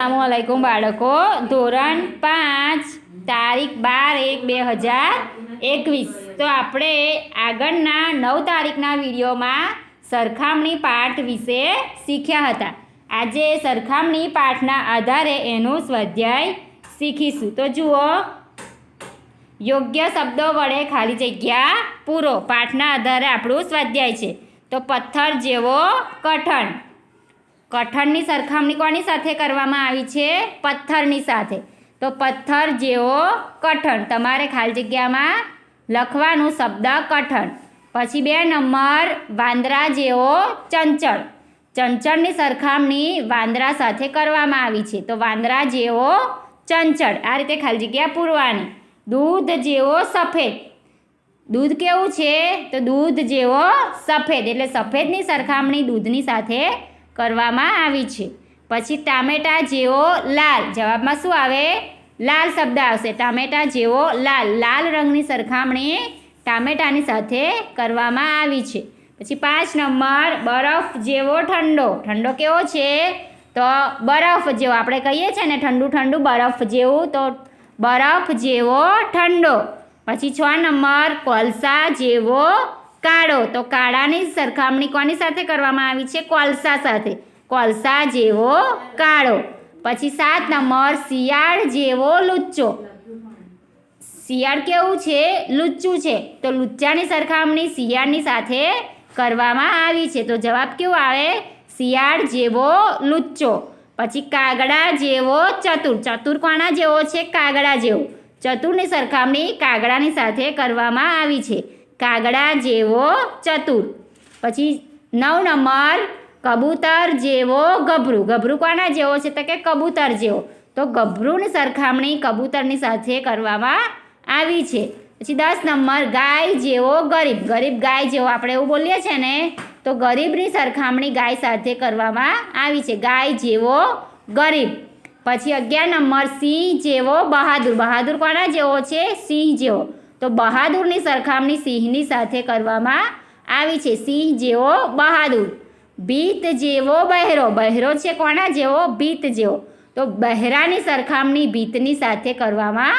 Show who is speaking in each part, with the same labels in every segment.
Speaker 1: અસલામુઅલૈકુમ બાળકો. ધોરણ પાંચ, તારીખ બાર એક બે હજાર એકવીસ. તો આપણે આગળના નવ તારીખના વિડીયોમાં સરખામણી પાઠ વિશે શીખ્યા હતા. આજે સરખામણી પાઠના આધારે એનું સ્વાધ્યાય શીખીશું. તો જુઓ, યોગ્ય શબ્દો વડે ખાલી જગ્યા પૂરો. પાઠના આધારે આપણું સ્વાધ્યાય છે. તો પથ્થર જેવો કઠણ. કઠણની સરખામણી કોની સાથે કરવામાં આવી છે? પથ્થરની સાથે. તો પથ્થર જેવો કઠણ. તમારે ખાલી જગ્યામાં લખવાનું શબ્દ કઠણ. પછી બે નંબર, વાંદરા જેવો ચંચળ. ચંચળની સરખામણી વાંદરા સાથે કરવામાં આવી છે. તો વાંદરા જેવો ચંચળ. આ રીતે ખાલી જગ્યા પૂરવાની. દૂધ જેવો સફેદ. દૂધ કેવું છે? તો દૂધ જેવો સફેદ. એટલે સફેદની સરખામણી દૂધની સાથે કરવામાં આવી છે. પછી ટામેટા જેવો લાલ. જવાબમાં શું આવે? લાલ શબ્દ આવશે. ટામેટા જેવો લાલ. લાલ રંગની સરખામણી ટામેટાની સાથે કરવામાં આવી છે. પછી પાંચ નંબર, બરફ જેવો ઠંડો. ઠંડો કેવો છે? તો બરફ જેવો. આપણે કહીએ છીએ ને ઠંડુ ઠંડુ બરફ જેવું, તો બરફ જેવો ઠંડો. પછી છ નંબર, કોલસા જેવો કાળો. તો કાળાની સરખામણી કોની સાથે કરવામાં આવી છે? કોલસા સાથે. કોલસા જેવો કાળો. પછી સાત નંબર, શિયાળ જેવો લુચ્ચો. શિયાળ કેવું છે? લુચ્ચું છે. તો લુચ્ચાની સરખામણી શિયાળની સાથે કરવામાં આવી છે. તો જવાબ કેવો આવે? શિયાળ જેવો લુચ્ચો. પછી કાગડા જેવો ચતુર. ચતુર કોના જેવો છે? કાગડા જેવો. ચતુરની સરખામણી કાગડાની સાથે કરવામાં આવી છે. કાગડા જેવો ચતુર. પછી નવ નંબર, કબૂતર જેવો ગભરું. ગભરું કોના જેવો છે? તો કે કબૂતર જેવો. તો ગભરુંની સરખામણી કબૂતરની સાથે કરવામાં આવી છે. પછી દસ નંબર, ગાય જેવો ગરીબ. ગરીબ ગાય જેવો આપણે એવું બોલીએ છીએ ને, તો ગરીબની સરખામણી ગાય સાથે કરવામાં આવી છે. ગાય જેવો ગરીબ. પછી અગિયાર નંબર, સિંહ જેવો બહાદુર. બહાદુર કોના જેવો છે? સિંહ જેવો. તો બહાદુરની સરખામણી સિંહની સાથે કરવામાં આવી છે. સિંહ જેવો બહાદુર, ભીત જેવો બહેરો. બહેરો છે કોના જેવો? ભીત જેવો. તો બહેરાની સરખામણી ભીતની સાથે કરવામાં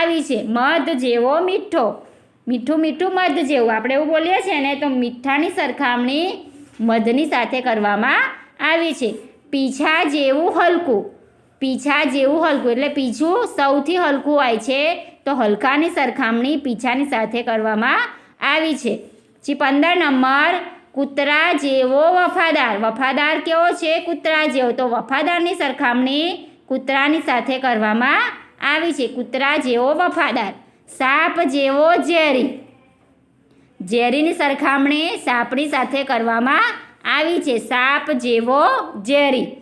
Speaker 1: આવી છે. મધ જેવો મીઠો. મીઠું મીઠું મધ જેવું. આપણે એવું બોલીએ છીએ ને તો મીઠાની સરખામણી મધની સાથે કરવામાં આવી છે. પીછા જેવું હલકું. પીછા જેવું હલકું, એટલે પીછું સૌથી હલકું હોય છે. તો હલકાની સરખામણી પીછાની સાથે કરવામાં આવી છે. પછી પંદર નંબર, કૂતરા જેવો વફાદાર. વફાદાર કેવો છે કૂતરા જેવો? તો વફાદારની સરખામણી કૂતરાની સાથે કરવામાં આવી છે. કૂતરા જેવો વફાદાર. સાપ જેવો ઝેરી. ઝેરીની સરખામણી સાપની સાથે કરવામાં આવી છે. સાપ જેવો ઝેરી.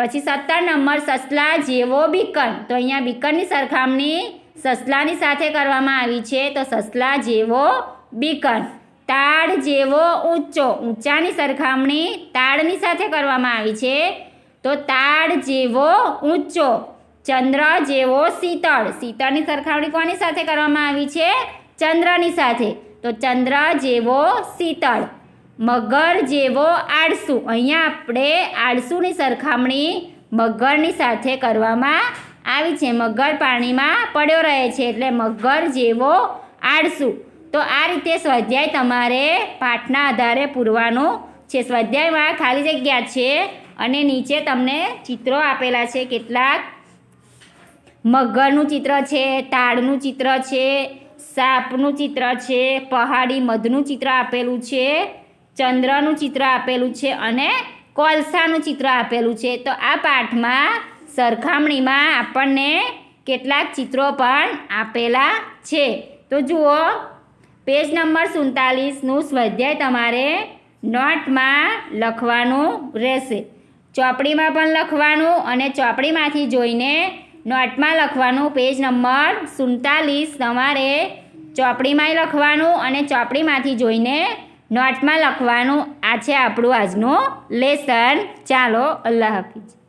Speaker 1: પછી સત્તર નંબર સસલા જેવો બીકન. તો અહીંયા બીકનની સરખામણી સસલાની સાથે કરવામાં આવી છે. તો સસલા જેવો બીકન. તાડ જેવો ઊંચો. ઊંચાની સરખામણી તાડની સાથે કરવામાં આવી છે. તો તાડ જેવો ઊંચો. ચંદ્ર જેવો શીતળ. શીતળની સરખામણી કોની સાથે કરવામાં આવી છે? ચંદ્રની સાથે. તો ચંદ્ર જેવો શીતળ. મગર જેવો આળસુ. અહીંયા આપણે આળસુની સરખામણી મગરની સાથે કરવામાં આવી છે. મગર પાણીમાં પડ્યો રહે છે એટલે મગર જેવો આળસુ. તો આ રીતે સ્વાધ્યાય તમારે પાઠના આધારે પૂરવાનું છે. સ્વાધ્યાયમાં ખાલી જગ્યા છે અને નીચે તમને ચિત્રો આપેલા છે. કેટલાક મગરનું ચિત્ર છે તાળનું ચિત્ર છે, સાપનું ચિત્ર છે, પહાડી મધનું ચિત્ર આપેલું છે. ચંદ્રનું ચિત્ર આપેલું છે અને કોલસાનું ચિત્ર આપેલું છે. તો આ પાઠમાં સરખામણીમાં આપણને કેટલાક ચિત્રો પણ આપેલા છે. તો જુઓ, પેજ નંબર સુડતાલીસનું સ્વાધ્યાય તમારે નોટમાં લખવાનું રહેશે. ચોપડીમાં પણ લખવાનું અને ચોપડીમાંથી જોઈને નોટમાં લખવાનું. પેજ નંબર સુડતાલીસ તમારે ચોપડીમાંય લખવાનું અને ચોપડીમાંથી જોઈને નોટમાં લખવાનું આ છે આપણું આજનું લેસન. ચાલો અલ્લાહ હાફિઝ.